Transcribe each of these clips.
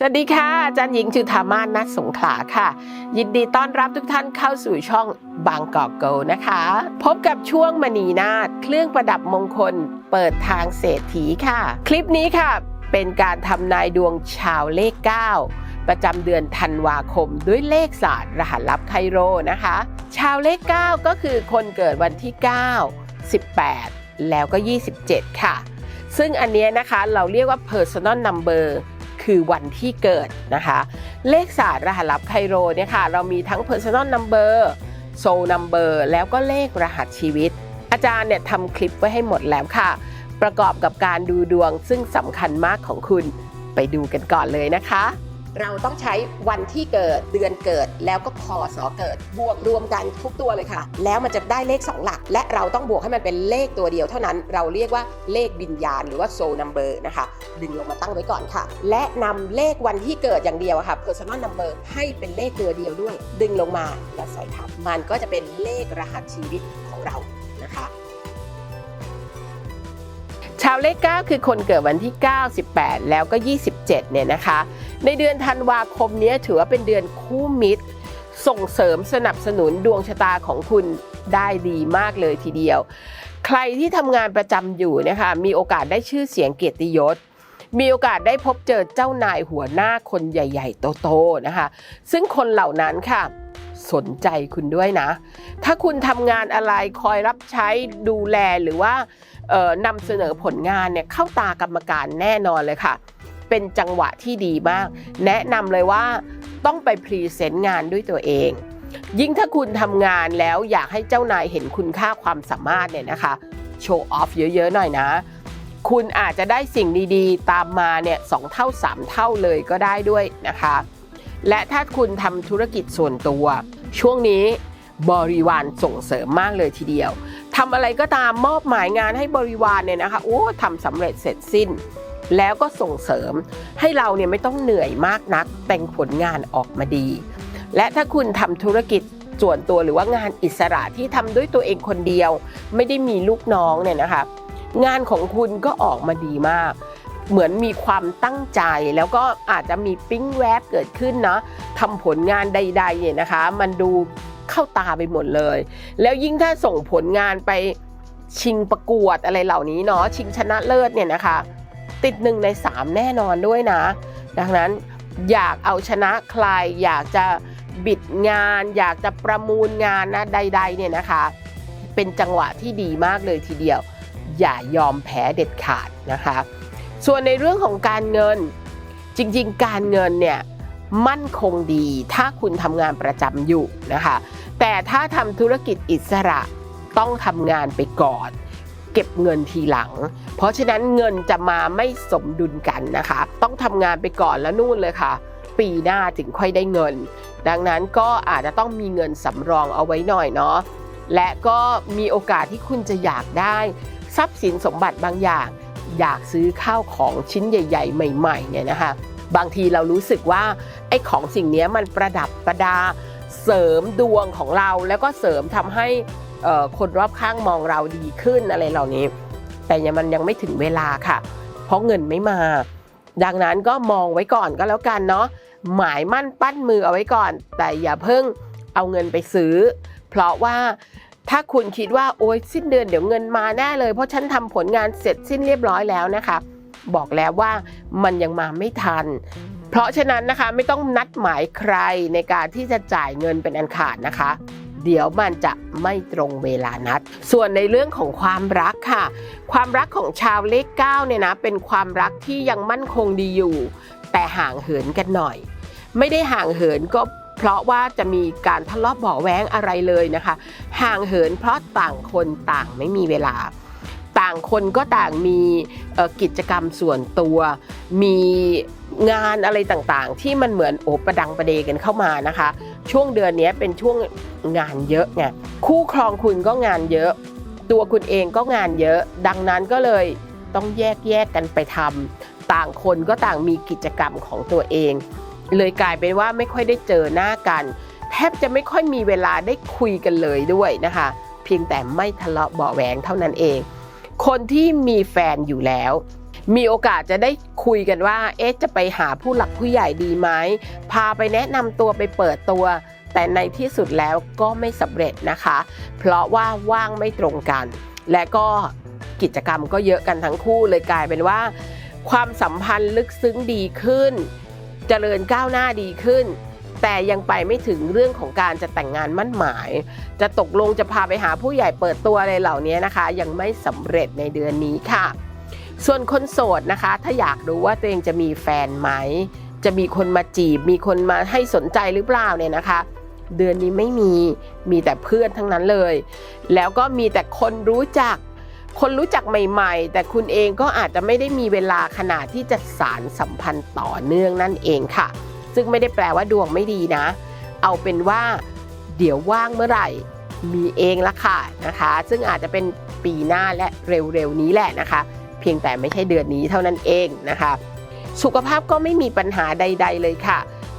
สวัสดีค่ะอาจารย์หญิงจุธามาศนัทสงขลาค่ะ ยินดีต้อนรับทุกท่านเข้าสู่ช่องบางกอกโกนะคะ พบกับช่วงมณีนาฏเครื่องประดับมงคล เปิดทางเศรษฐีค่ะ คลิปนี้ค่ะ เป็นการทำนายดวงชาวเลข 9 ประจำเดือนธันวาคมด้วยเลขศาสตร์รหัสลับไคโรนะคะ ชาวเลข 9 ก็คือคนเกิดวันที่ 9 18 แล้วก็ 27 ค่ะ ซึ่งอันนี้นะคะเราเรียกว่า personal number คือวันที่เกิดนะคะ เลขศาสตร์รหัสลับไคโรเนี่ยค่ะ เรามีทั้ง personal number soul number แล้วก็เลขรหัสชีวิต อาจารย์เนี่ยทำคลิปไว้ให้หมดแล้วค่ะ ประกอบกับการดูดวงซึ่งสำคัญมากของคุณไปดูกันก่อนเลยนะคะ เราต้องใช้วันที่เกิดเดือนเกิด แล้วก็พศเกิด บวกรวมกันทุกตัวเลยค่ะ แล้วมันจะได้เลข 2 หลัก และเราต้องบวกให้มันเป็นเลขตัวเดียวเท่านั้น เราเรียกว่าเลขวิญญาณหรือว่า soul number นะคะ ดึงลงมาตั้งไว้ก่อนค่ะ และนำเลขวันที่เกิดอย่างเดียวอะค่ะ personal number ให้เป็นเลขตัวเดียวด้วย ดึงลงมาแล้วใส่ทับมันก็จะเป็นเลขรหัสชีวิตของเรานะคะาวเลข 9 คือคนเกิดวันที่ 9 18 แล้วก็ 27 เนี่ยนะคะ ในเดือนธันวาคมนี้ถือว่าเป็นเดือนคู่มิตร ส่งเสริมสนับสนุนดวงชะตาของคุณได้ดีมากเลยทีเดียว ใครที่ทำงานประจำอยู่นะคะมีโอกาสได้ชื่อเสียงเกียรติยศ มีโอกาสได้พบเจอเจ้านายหัวหน้าคนใหญ่ ๆ โตๆนะคะ ซึ่งคนเหล่านั้นค่ะ สนใจคุณด้วยนะ ถ้าคุณทำงานอะไรคอยรับใช้ดูแลหรือว่านำเสนอผลงานเนี่ยเข้าตากรรมการแน่นอนเลยค่ะ เป็นจังหวะที่ดีมาก แนะนำเลยว่าต้องไปพรีเซนต์งานด้วยตัวเอง ยิ่งถ้าคุณทำงานแล้วอยากให้เจ้านายเห็นคุณค่าความสามารถเนี่ยนะคะโชว์ออฟเยอะๆหน่อยนะคุณอาจจะได้สิ่งดีๆ ตามมาเนี่ยสองเท่า 3 เท่าเลยก็ได้ด้วยนะคะ และถ้าคุณทำธุรกิจส่วนตัว ช่วงนี้บริวารส่งเสริมมากเลยทีเดียวทำอะไรก็ตามมอบหมายงานให้บริวารเนี่ยนะคะโอ้ทำสำเร็จเสร็จสิ้น แล้วก็ส่งเสริมให้เราเนี่ยไม่ต้องเหนื่อยมากนักแต่งผลงานออกมาดี และถ้าคุณทำธุรกิจส่วนตัวหรือว่างานอิสระที่ทำด้วยตัวเองคนเดียว ไม่ได้มีลูกน้องเนี่ยนะคะ งานของคุณก็ออกมาดีมาก เหมือนมีความตั้งใจแล้วก็อาจจะมีปิ้งแวบเกิดขึ้นเนาะทำผลงานใดๆเนี่ยนะคะ มันดูเข้าตาไปหมดเลย แล้วยิ่งถ้าส่งผลงานไปชิงประกวดอะไรเหล่านี้เนาะชิงชนะเลิศเนี่ยนะคะ ติดหนึ่งในสามแน่นอนด้วยนะ ดังนั้นอยากเอาชนะใคร อยากจะบิดงาน อยากจะประมูลงานนะใด ๆ เนี่ยนะคะ เป็นจังหวะที่ดีมากเลยทีเดียว อย่ายอมแพ้เด็ดขาดนะคะ ส่วนในเรื่องของการเงินจริง ๆ การเงินเนี่ยมั่นคงดีถ้าคุณทำงานประจำอยู่นะคะ แต่ถ้าทำธุรกิจอิสระต้องทำงานไปก่อน เก็บเงินทีหลัง เพราะฉะนั้นเงินจะมาไม่สมดุลกันนะคะ ต้องทำงานไปก่อนแล้วนู่นเลยค่ะ ปีหน้าถึงค่อยได้เงิน ดังนั้นก็อาจจะต้องมีเงินสำรองเอาไว้หน่อยเนาะและก็มีโอกาสที่คุณจะอยากได้ ทรัพย์สินสมบัติบางอย่าง อยากซื้อข้าวของชิ้นใหญ่ ๆ ใหม่ๆเนี่ยนะคะบางทีเรารู้สึกว่าไอ้ของสิ่งนี้มันประดับประดาเสริมดวงของเรา แล้วก็เสริมทำให้คนรอบข้างมองเราดีขึ้นอะไรเหล่านี้ แต่ยังมันยังไม่ถึงเวลาค่ะ เพราะเงินไม่มา ดังนั้นก็มองไว้ก่อนก็แล้วกันเนาะหมายมั่นปั้นมือเอาไว้ก่อน แต่อย่าเพิ่งเอาเงินไปซื้อ เพราะว่า ถ้าคุณคิดว่าโอ๊ยสิ้นเดือนเดี๋ยวเงินมาแน่เลย เพราะฉันทำผลงานเสร็จสิ้นเรียบร้อยแล้วนะคะ บอกแล้วว่ามันยังมาไม่ทัน เพราะฉะนั้นนะคะไม่ต้องนัดหมายใครในการที่จะจ่ายเงินเป็นอันขาดนะคะเดี๋ยวมันจะไม่ตรงเวลานัด ส่วนในเรื่องของความรักค่ะ ความรักของชาวเลข9เนี่ยนะ เป็นความรักที่ยังมั่นคงดีอยู่ แต่ห่างเหินกันหน่อย ไม่ได้ห่างเหินก็ เพราะว่าจะมีการทะเลาะเบาะแว้งอะไรเลยนะคะ ห่างเหินเพราะต่างคนต่างไม่มีเวลา ต่างคนก็ต่างมีกิจกรรมส่วนตัว มีงานอะไรต่างๆ ที่มันเหมือนโอประดังประเดกันเข้ามานะคะ ช่วงเดือนนี้เป็นช่วงงานเยอะไงคู่ครองคุณก็งานเยอะ ตัวคุณเองก็งานเยอะ ดังนั้นก็เลยต้องแยกแยกกันไปทำต่างคนก็ต่างมีกิจกรรมของตัวเอง เลยกลายเป็นว่าไม่ค่อยได้เจอหน้ากัน แทบจะไม่ค่อยมีเวลาได้คุยกันเลยด้วยนะคะ เพียงแต่ไม่ทะเลาะเบาแหวงเท่านั้นเอง คนที่มีแฟนอยู่แล้ว มีโอกาสจะได้คุยกันว่าเอ๊ะจะไปหาผู้หลักผู้ใหญ่ดีไหมพาไปแนะนำตัวไปเปิดตัว แต่ในที่สุดแล้วก็ไม่สำเร็จนะคะ เพราะว่าว่างไม่ตรงกัน และก็กิจกรรมก็เยอะกันทั้งคู่เลยกลายเป็นว่า ความสัมพันธ์ลึกซึ้งดีขึ้น เจริญก้าวหน้าดีขึ้น แต่ยังไปไม่ถึงเรื่องของการจะแต่งงานมั่นหมาย จะตกลงจะพาไปหาผู้ใหญ่เปิดตัวอะไรเหล่านี้นะคะ ยังไม่สำเร็จในเดือนนี้ค่ะ ส่วนคนโสดนะคะ ถ้าอยากรู้ว่าตัวเองจะมีแฟนไหม จะมีคนมาจีบ มีคนมาให้สนใจหรือเปล่าเนี่ยนะคะเดือนนี้ไม่มี มีแต่เพื่อนทั้งนั้นเลย แล้วก็มีแต่คนรู้จัก คนรู้จักใหม่ๆ แต่คุณเองก็อาจจะไม่ได้มีเวลาขนาดที่จะสารสัมพันธ์ต่อเนื่องนั่นเองค่ะ ซึ่งไม่ได้แปลว่าดวงไม่ดีนะ เอาเป็นว่า เดี๋ยวว่างเมื่อไหร่ มีเองละค่ะนะคะ ซึ่งอาจจะเป็นปีหน้าและเร็วๆนี้แหละนะคะ เพียงแต่ไม่ใช่เดือนนี้เท่านั้นเองนะคะ สุขภาพก็ไม่มีปัญหาใด ๆ เลยค่ะ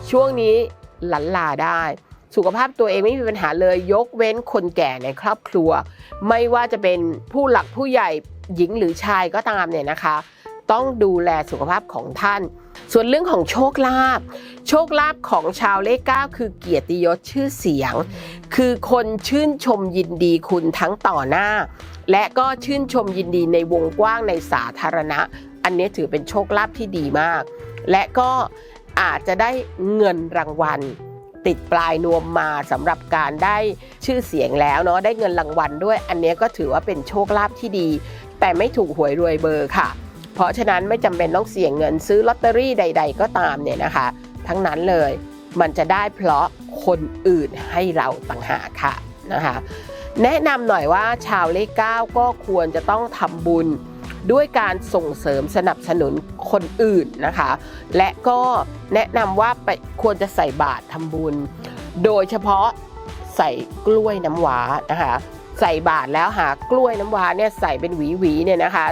ช่วงนี้หลันลาได้ สุขภาพตัวเองไม่มีปัญหาเลย ยกเว้นคนแก่ในครอบครัว ไม่ว่าจะเป็นผู้หลักผู้ใหญ่หญิงหรือชายก็ตามเนี่ยนะคะ ต้องดูแลสุขภาพของท่าน ส่วนเรื่องของโชคลาภโชคลาภของชาวเลขเก้าคือเกียรติยศชื่อเสียง คือคนชื่นชมยินดีคุณทั้งต่อหน้า และก็ชื่นชมยินดีในวงกว้างในสาธารณะ อันนี้ถือเป็นโชคลาภที่ดีมาก และก็อาจจะได้เงินรางวัล ติดปลายนวมมาสำหรับการได้ชื่อเสียงแล้วเนาะได้เงินรางวัลด้วย อันนี้ก็ถือว่าเป็นโชคลาภที่ดี แต่ไม่ถูกหวยรวยเบอร์ค่ะ เพราะฉะนั้นไม่จำเป็นต้องเสี่ยงเงินซื้อลอตเตอรี่ใด ๆ ก็ตามเนี่ยนะคะ ทั้งนั้นเลยมันจะได้เพราะคนอื่นให้เราต่างหากค่ะนะคะ แนะนำหน่อยว่าชาวเลขเก้าก็ควรจะต้องทำบุญ ด้วยการส่งเสริมสนับสนุนคนอื่นนะคะ และก็แนะนำว่าไปควรจะใส่บาตรทำบุญ โดยเฉพาะใส่กล้วยน้ำว้านะคะ ใส่บาตรแล้วหากล้วยน้ำว้าเนี่ยใส่เป็นหวีหวีๆเนี่ยนะคะ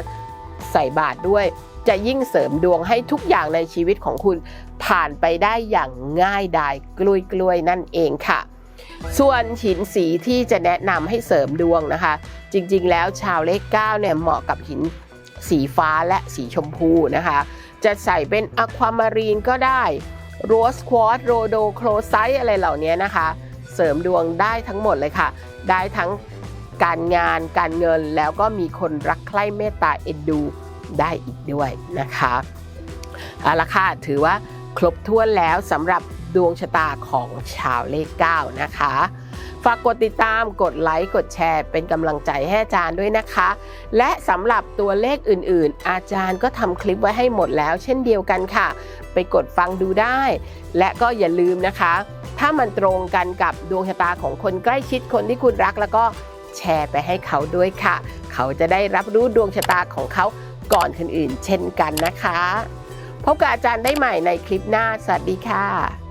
ใส่บาตรด้วยจะยิ่งเสริมดวงให้ทุกอย่างในชีวิตของคุณผ่านไปได้อย่างง่ายดายกล้วยกล้วยๆนั่นเองค่ะ ส่วนหินสีที่จะแนะนำให้เสริมดวงนะคะ จริงๆแล้วชาวเลข9เนี่ยเหมาะกับหิน สีฟ้าและสีชมพูนะคะ จะใส่เป็นอะความารีนก็ได้โรสควอตโรโดโครไซต์อะไรเหล่านี้นะคะ เสริมดวงได้ทั้งหมดเลยค่ะ ได้ทั้งการงานการเงินแล้วก็มีคนรักใคร่เมตตาเอ็นดูได้อีกด้วยนะคะเอาละค่ะถือว่าครบถ้วนแล้วสำหรับดวงชะตาของชาวเลข 9 นะคะ ฝากกดติดตามกดไลค์กดแชร์ เป็นกำลังใจให้อาจารย์ด้วยนะคะ และสำหรับตัวเลขอื่นๆ อาจารย์ก็ทำคลิปไว้ให้หมดแล้ว เช่นเดียวกันค่ะ ไปกดฟังดูได้ และก็อย่าลืมนะคะ ถ้ามันตรงกันกับดวงชะตาของคนใกล้ชิดคนที่คุณรักแล้วก็แชร์ไปให้เขาด้วยค่ะ เขาจะได้รับรู้ดวงชะตาของเขาก่อนคนอื่น เช่นกันนะคะ พบกับอาจารย์ได้ใหม่ในคลิปหน้า สวัสดีค่ะ